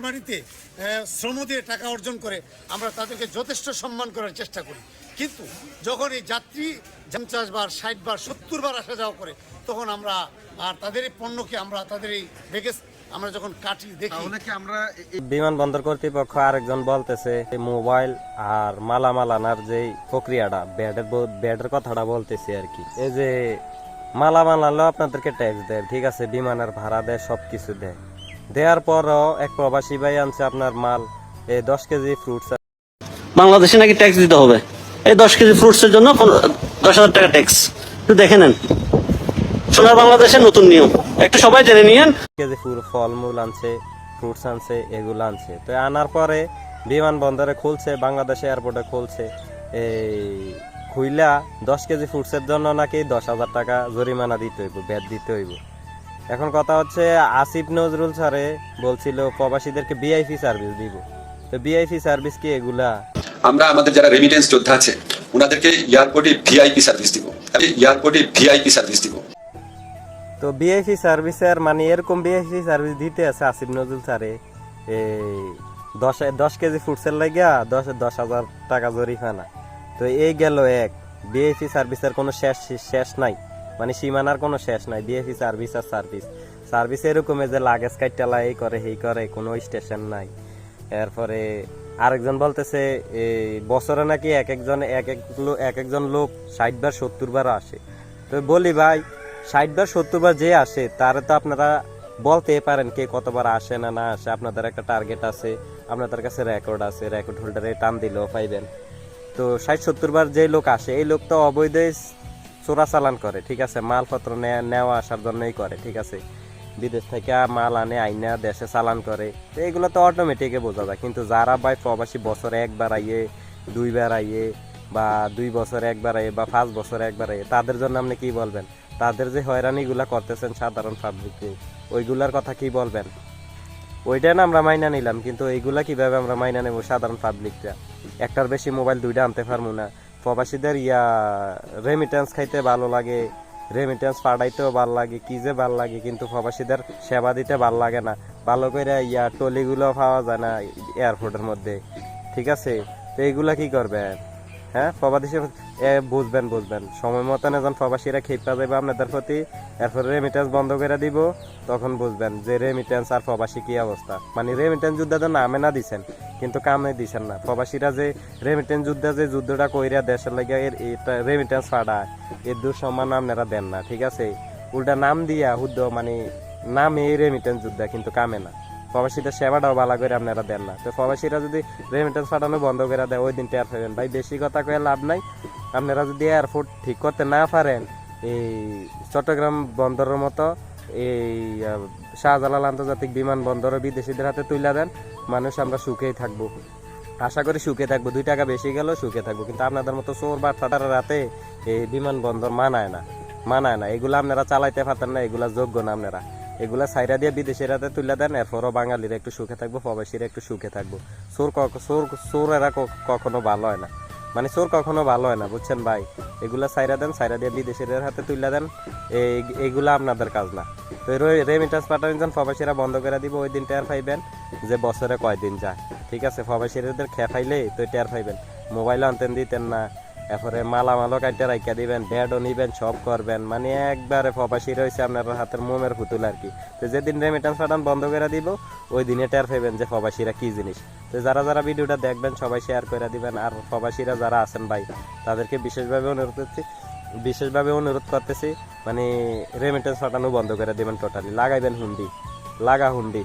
বাড়িতে শ্রম দিয়ে টাকা অর্জন করে আমরা তাদেরকে যথেষ্ট সম্মান করার চেষ্টা করি। কিন্তু যখন এই যাত্রী পঞ্চাশ বার ষাট বার সত্তর বার আসা যাওয়া করে তখন আমরা আর তাদের এই পণ্যকে আমরা তাদের এই বেগেজ আমরা যখন কাটি দেখি তাহলে কি আমরা এ- বিমানবন্দর কর্তৃপক্ষ আরেকজন বলতেছে মোবাইল আর মালামাল আনার যে প্রক্রিয়াটা ব্যাডের ব্যাডের কথাটা বলতেছি আর কি। এই যে মালামাল আনলেও আপনাদেরকে ট্যাক্স দেয় ঠিক আছে? বিমানের ভাড়া দেয় সব কিছু দেয়। দেওয়ার পরও এক প্রবাসী ভাই আনছে আপনার মাল এই দশ কেজি ফ্রুটস বাংলাদেশে নাকি ট্যাক্স দিতে হবে? এই দশ কেজি ফ্রুটস এর জন্য দশ হাজার টাকা ট্যাক্স একটু দেখে নেন। সোনার বাংলাদেশের নতুন নিয়ম। একটু সবাই জেনে নিয়েন। কেজি ফুল ফলমূল আনছে ফ্রুটস আনছে এগুলো আনছে। তো আনার পরে বিমানবন্দরে খুলছে বাংলাদেশ এয়ারপোর্টে খুলছে। এই খুইলা দশ কেজি ফ্রুটসের জন্য নাকি দশ হাজার টাকা জরিমানা দিতে হইব ব্যাট দিতে হইব। এখন কথা হচ্ছে আসিফ নজরুল স্যারে বলছিল প্রবাসীদেরকে বিআইপি সার্ভিস দিব। তো বিআইপি সার্ভিস কি এগুলা? আমরা আমাদের যারা রেমিটেন্স যোদ্ধা আছে ওনাদেরকে এয়ারপোর্টে ভিআইপি সার্ভিস দিব। এয়ারপোর্টে ভিআইপি সার্ভিস দিব। তো বিআইপি সার্ভিসের মানে এরকম বিআইপি সার্ভিস দিতে আছে আসিফ নজরুল স্যারে এই দশ দশ কেজি ফুটসের লাগিয়া দশ দশ হাজার টাকা জরিমানা। তো এই গেল এক। বিআইপি সার্ভিসের কোনো শেষ শেষ নাই। মানে সীমানার কোনো শেষ নাই বিআইপি সার্ভিস আর সার্ভিস সার্ভিস এরকম যে লাগেজ কাইটালা এই করে এই করে, কোনো স্টেশন নাই। এরপরে আরেকজন বলতেছে বছরে নাকি এক একজন, এক এক এক একজন লোক ষাট বার আসে। তো বলি ভাই, ষাট বার, সত্তর বার যে আসে, তারা তো আপনারা বলতে পারেন কে কতবার আসে না না আসে। আপনাদের একটা টার্গেট আছে, আপনাদের কাছে রেকর্ড আছে রেকর্ড হোল্ডারে টান দিলেও পাইবেন। তো ষাট, সত্তর বার যে লোক আসে, এই লোক তো অবৈধ চোরাচালান করে, ঠিক আছে? মালপত্র নেওয়া আসার জন্যই করে, ঠিক আছে? বিদেশ থেকে মাল আনে, আইনা দেশে চালান করে। তো এগুলো তো অটোমেটিকে বোঝা যায়। কিন্তু যারা ভাই প্রবাসী বছরে একবার আইয়ে, দুইবার আইয়ে বা দুই বছর একবার আইয়ে বা পাঁচ বছর একবার আইয়ে, তাদের জন্য আপনি কি বলবেন? তাদের যে হয়রানিগুলা করতেছেন সাধারণ পাবলিককে ওইগুলার কথা কি বলবেন? ওইটা না আমরা মাইনা নিলাম, কিন্তু এইগুলা কীভাবে আমরা মাইনা নেব সাধারণ পাবলিকটা একটার বেশি মোবাইল দুইটা আনতে পারব না। প্রবাসীদের ইয়া রেমিটেন্স খাইতে ভালো লাগে রেমিটেন্স পাঠাইতেও ভালো লাগে, কি যে ভালো লাগে, কিন্তু প্রবাসীদের সেবা দিতে ভালো লাগে না। ভালো করে ইয়া, টলিগুলো পাওয়া যায় না এয়ারপোর্টের মধ্যে। ঠিক আছে? তো এইগুলা কি করবেন? হ্যাঁ প্রবাসী এ, বুঝবেন বুঝবেন। সময় মতন যখন প্রবাসীরা খেপা যাবে আপনাদের প্রতি এরপর রেমিটেন্স বন্ধ করে দিব, তখন বুঝবেন যে রেমিটেন্স আর প্রবাসী কি অবস্থা। মানে রেমিটেন্স যুদ্ধ তো নামে না দিছেন, কিন্তু কামে দিছেন না। প্রবাসীরা যে রেমিটেন্স যুদ্ধে যে যুদ্ধটা কইরা দেশের লাগে এর এটা রেমিটেন্স পাঠায় এর দূর সম্মান আপনারা দেন না, ঠিক আছে? উল্টা নাম দিয়া হুদ্দ মানে নামে রেমিটেন্স যুদ্ধ, কিন্তু কামে না। প্রবাসীদের সেবাটাও ভালো করে আপনারা দেন না। তো প্রবাসীরা যদি রেমিটেন্স পাঠানো বন্ধ করে দেয়, ওই দিন টের পাবেন ভাই, বেশি কথা কয়ে লাভ নাই। আপনারা যদি এয়ারপোর্ট ঠিক করতে না পারেন, এই চট্টগ্রাম বন্দরের মতো এই শাহজালাল আন্তর্জাতিক বিমানবন্দরও বিদেশিদের হাতে তুলে দেন। মানুষ আমরা সুখেই থাকব। আশা করি সুখে থাকব। দুই টাকা বেশি গেলেও সুখে থাকব। কিন্তু আপনাদের মতো চোর বা ঠাটার রাতে এই বিমানবন্দর মানায় না। মানায় না। এগুলো আপনারা চালাইতে পারতেন না। এগুলা যোগ্য না আপনারা। এগুলা সাইরা দিয়ে বিদেশের হাতে তুলে দেন, এরপরও বাঙালিরা একটু সুখে থাকব, প্রবাসীরা একটু সুখে থাকব। চোর চোর চোরেরা ক- কখনো ভালো হয় না। মানে চোর কখনো ভালো হয় না, বুঝছেন ভাই? এগুলা সাইরা দেন সাইরা দিয়ে বিদেশের হাতে তুলে দেন, এই- এইগুলা আপনাদের কাজ না। তো রেমিটেন্স পাঠান যখন প্রবাসীরা বন্ধ করে দিব, ওই দিন টের পাইবেন যে বছরে কয়দিন যায়। ঠিক আছে, প্রবাসীদের খেয়ে ফাইলে তো টের পাইবেন। মোবাইল আনতেন, দিতেন না। এরপরে মালামালও কাটতে রাইকা দিবেন ব্যাডও নিবেন, সব করবেন। মানে একবারে প্রবাসী রয়েছে আপনার হাতের মোমের পুতুল আর কি। তো যেদিন রেমিটেন্স পাঠান, বন্ধ করে দিব, ওই দিনে টের পাইবেন যে প্রবাসীরা কি জিনিস। তো যারা যারা ভিডিওটা দেখবেন, সবাই শেয়ার করে দিবেন। আর প্রবাসীরা যারা আছেন ভাই, তাদেরকে বিশেষভাবে অনুরোধ করছি, বিশেষভাবে অনুরোধ করতেছি মানে রেমিটেন্স পাঠানো বন্ধ করে দিবেন টোটালি লাগাইবেন হুন্ডি, লাগা হুন্ডি।